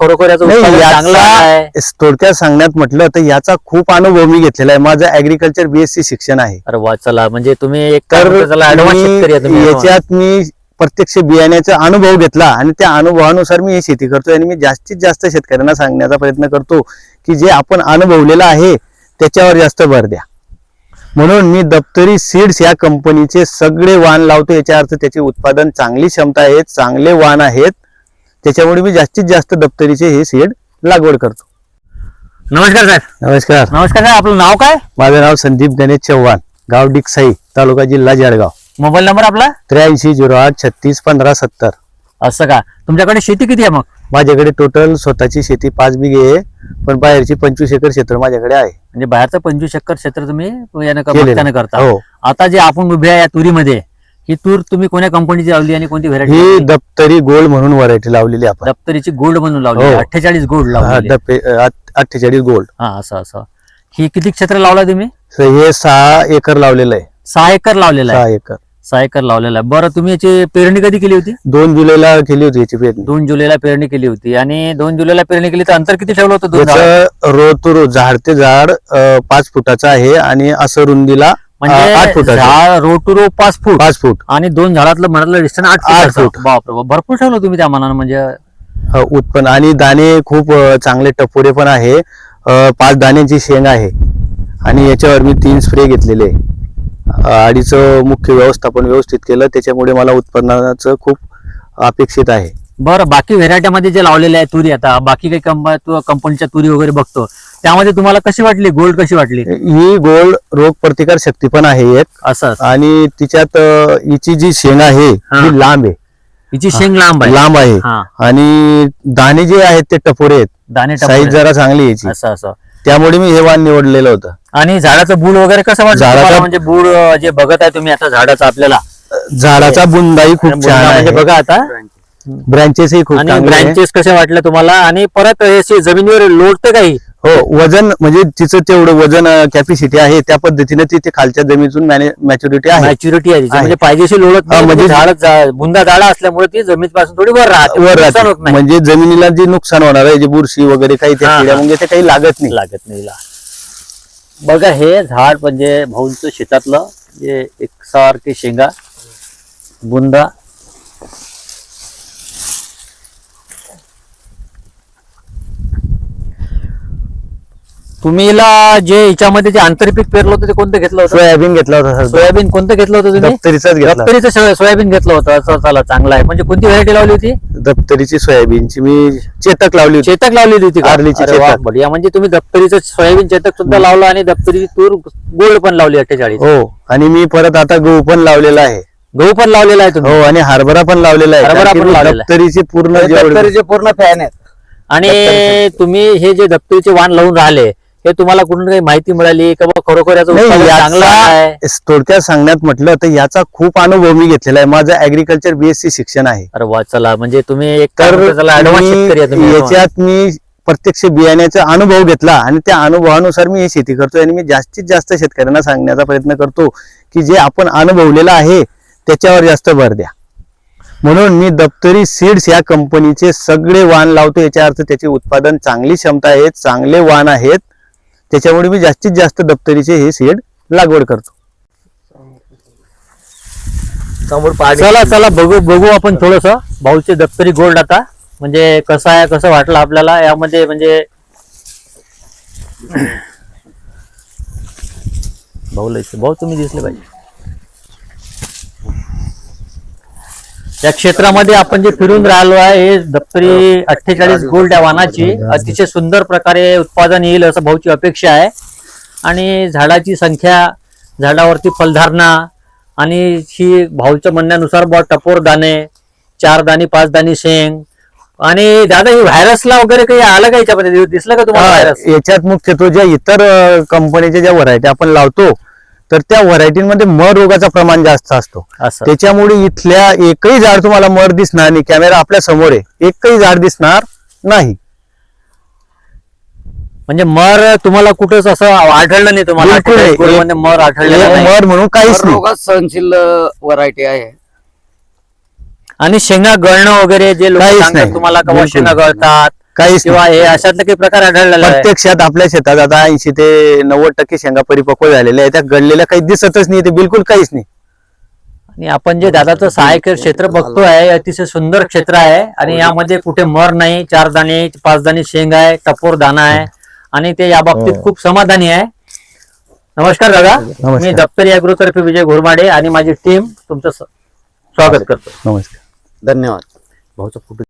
खरोखर याचं नाही, चांगलं आहे? थोडक्यात सांगण्यात म्हटलं तर याचा खूप अनुभव मी घेतलेला आहे. माझं ऍग्रिकल्चर बीएससी शिक्षण आहे. अरे वा चला म्हणजे तुम्ही एक काय तर म्हणता त्याला advance शेतकरी आहे मी तुम्ही. याच्यात मी प्रत्यक्ष बियाण्याचा अनुभव घेतला आणि त्या अनुभवानुसार मी ही शेती करतोय आणि मी जास्तीत जास्त शेतकऱ्यांना सांगण्याचा प्रयत्न करतो की जे आपण अनुभवलेलं आहे त्याच्यावर जास्त भर द्या. म्हणून मी दप्तरी सीड्स या कंपनीचे सगळे वाण लावतो. याच्या अर्थ त्याचे उत्पादन चांगली क्षमता आहे चांगले वाण आहेत. त्याच्यामुळे मी जास्तीत जास्त दप्तरीचे हे सीड लागवड करतो. नमस्कार साहेब. नमस्कार. नमस्कार साहेब आपलं नाव काय? माझं नाव संदीप गणेश चव्हाण गाव डिकसाई तालुका जिल्हा जळगाव. मोबाईल नंबर आपला? त्र्याऐंशी झिरो आठ छत्तीस पंधरा सत्तर. असं का? तुमच्याकडे शेती किती आहे मग? माझ्याकडे टोटल स्वतःची शेती पाच बिघे आहे पण बाहेरची पंचवीस एकर क्षेत्र माझ्याकडे आहे. म्हणजे बाहेरचं पंचवीस एकर क्षेत्र तुम्ही यानं केलेलं. करता. हो. आता जे आपण उभे आहे या तुरीमध्ये ही तूर तुम्ही कोण्या कंपनीची लावली आणि कोणती ही व्हेरायटी दप्तरी गोल्ड म्हणून व्हरायटी लावलेली आपण. दप्तरीची गोल्ड म्हणून लावली हो. अठ्ठेचाळीस गोल्ड हा, लावली अठ्ठेचाळीस गोल्ड. हा असं असं. ही किती क्षेत्र लावला तुम्ही? तर हे सहा एकर लावलेलं आहे. सहा एकर लावलेला आहे. सहा एकर. सहा एकर लावलेला आहे. बरं तुम्ही याची पेरणी कधी केली होती? दोन जुलैला केली होती याची पेरणी. दोन जुलैला पेरणी केली होती. आणि दोन जुलैला पेरणी केली तर अंतर किती ठेवलं होतं दोन झाडात? याचं रो टू रो झाड ते झाड अ, पाच फुटाचं आहे आणि असं रुंदीला म्हणजे झाड रोड टू रो पाच फूट. पाच फूट. आणि दोन झाडातलं म्हणालं डिस्टन्स आठ आठ फूट फूट. बापरे बाप. भरपूर ठेवलं तुम्ही त्या मनानं म्हणजे. अ, उत्पन्न आणि दाणे खूप अ, चांगले टपोरे पण आहे. अ, पाच दाण्याची शेंग आहे. आणि याच्यावर मी तीन स्प्रे घेतलेले. आहे. अ, अडीचं मुख्य व्यवस्थापन व्यवस्थित केलं. त्याच्यामुळे मला उत्पन्नाचं खूप अपेक्षित आहे. बरं बाकी व्हेरायट्यामध्ये जे लावलेले आहे तुरी आता बाकी काही कंपनीच्या तुरी वगैरे बघतो त्यामध्ये तुम्हाला कशी वाटली? गोल्ड कशी वाटली? ही गोल्ड रोग प्रतिकार शक्ती पण आहे एक. असं. आणि तिच्यात हिची जी शेंग आहे. ती लांब आहे. हिची शेंग लांब आहे. लांब आहे. हा. आणि दाणे जे आहेत ते टपोरे आहेत. दाणे साईज. जरा चांगली याची. असं असं. त्यामुळे मी हे वाण निवडलेलं होतं. आणि झाडाचं बूड वगैरे कसं वाटतं? म्हणजे बूड जे बघत आहे तुम्ही आता झाडाचं आपल्याला. झाडाचा बुंदाही खूप छान म्हणजे आहे. बघा आता. ब्रँचेसही खूप आणि चांगले आहे. ब्रँचेस कसे वाटले तुम्हाला आणि परत हे असे जमिनीवर लोटते काही हो वजन म्हणजे तिचं तेवढं वजन कॅपॅसिटी आहे त्या पद्धतीने ती ते खालच्या जमिनीतून मॅच्युरिटी आहे मॅच्युरिटी आहे तिची. आहे. म्हणजे पाहिजेशी लोळत हा, नाही म्हणजे- म्हणजे झाड जा- बुंदा झाडा असल्यामुळे ती जमिनीपासून थोडी वर राहते वर नुकसान राहते होत नाही म्हणजे जमिनीला जे नुकसान होणार आहे जे बुरशी वगैरे काही त्या हा, किड्या हा. म्हणजे ते काही लागत नाही लागत नाही ला. बघा हे झाड म्हणजे भाऊंचं शेतातलं जे एकसारखे शेंगा बुंदा तुम्ही हिला जे याच्यामध्ये जे आंतरपीक पेरलं होतं ते कोणतं घेतलं होतं? सोयाबीन घेतला होता सर. सोयाबीन कोणतं घेतलं होतं तुम्ही? दप्तरीचाच घेतला. होता. दप्तरीचं सोया- सोयाबीन घेतलं होतं. असं चला चांगलं आहे. म्हणजे कोणती व्हरायटी लावली होती? दप्तरीची सोयाबीनची. मी चेतक लावली होती. चेतक लावलेली होती का? आर्लीची अरे वा, चेतक. बढिया. म्हणजे तुम्ही दप्तरीचं सोयाबीन चेतक सुद्धा लावलं आणि दप्तरीची तूर गोल्ड पण लावली अठ्ठेचाळीस. हो. आणि मी परत आता गहू पण लावलेला आहे. गहू पण लावलेला आहे तुम्ही? हो आणि हरभरा पण लावलेला आहे. हरभरा कारण की पण मी लावलेला आहे. दप्तरीची पूर्ण जेवढी- दप्तरीचे पूर्ण फॅन आहेत. आणि तुम्ही हे जे दप्तरीचे वाण लावून राहिले हे तुम्हाला कुठून काही माहिती मिळाली? का बाबा खरोखर याचं नाही, उत्पादन चांगलं आहे? थोडक्यात सांगण्यात म्हटलं तर याचा खूप अनुभव मी घेतलेला आहे. माझं ऍग्रिकल्चर बीएससी शिक्षण आहे. अरे वा चला म्हणजे तुम्ही एक तर म्हणता त्याला advance शेतकरी आहे मी तुम्ही. याच्यात मी प्रत्यक्ष बियाण्याचा अनुभव घेतला आणि त्या अनुभवानुसार मी ही शेती करतोय आणि मी जास्तीत जास्त शेतकऱ्यांना सांगण्याचा प्रयत्न करतो की जे आपण अनुभवलेलं आहे त्याच्यावर जास्त भर द्या. म्हणून मी दप्तरी सीड्स या कंपनीचे सगळे वाण लावतो. याच्या अर्थ त्याचे उत्पादन चांगली क्षमता आहे चांगले वाण आहेत. त्याच्यामुळे मी जास्तीत जास्त दप्तरीचे हे सीड लागवड करतो. समोर चला चला बघू बघू आपण थोडस. भाऊचे दप्तरी गोल्ड आता. म्हणजे कसं आहे कसं वाटलं आपल्याला? यामध्ये म्हणजे भाऊ भाऊ तुम्ही दिसले पाहिजे. या क्षेत्रामध्ये आपण जे फिरून राहिलो आहे हे दप्तरी अठ्ठेचाळीस गोल्ड या वाहनाची अतिशय सुंदर प्रकारे उत्पादन येईल असं भाऊची अपेक्षा आहे. आणि झाडाची संख्या झाडावरती फलधारणा आणि ही भाऊच्या म्हणण्यानुसार बा टपोर दाणे चार दाणी पाच दाणी शेंग आणि दादा ही व्हायरसला वगैरे काही आलं का याच्यामध्ये? दिसलं का तुम्हाला हा, व्हायरस? याच्यात मुख्यत्वे ज्या इतर कंपनीच्या ज्या व्हरायटी आपण लावतो तर त्या व्हरायटीमध्ये मर रोगाचं प्रमाण जास्त असतो. असं. त्याच्यामुळे इथल्या एकही झाड तुम्हाला मर दिसणार नाही. कॅमेरा आपल्यासमोर आहे. एकही झाड दिसणार नाही. म्हणजे मर तुम्हाला कुठंच असं आढळलं नाही तुम्हाला. बिलकुल नाही. 48 गोल्डमध्ये मर नाही मर म्हणून काहीच नाही. सहनशील व्हरायटी आहे. आणि शेंगा गळणं वगैरे जे लोक. तुम्हाला. शेंगा गळतात? काहीच किंवा हे अशातले काही प्रकार आढळलेला आहे प्रत्यक्षात आपल्या शेतात आता ऐंशी ते नव्वद टक्के शेंगा परिपक्व झालेल्या आहेत. त्या गडलेल्या काही दिसतच नाही ते बिलकुल काहीच नाही. आणि आपण जे दादाचं सहा एकर क्षेत्र बघतोय हे अतिशय सुंदर क्षेत्र आहे. आणि यामध्ये कुठे मर नाही चार दाणे पाच दाणे शेंग आहे टपोर दाणा आहे. आणि ते या बाबतीत हो. खूप समाधानी आहे. नमस्कार दादा. मी दप्तरी अॅग्रोतर्फे विजय घोरमाडे आणि माझी टीम तुमचं स्वागत करतो. नमस्कार. धन्यवाद. भाऊचा फोटो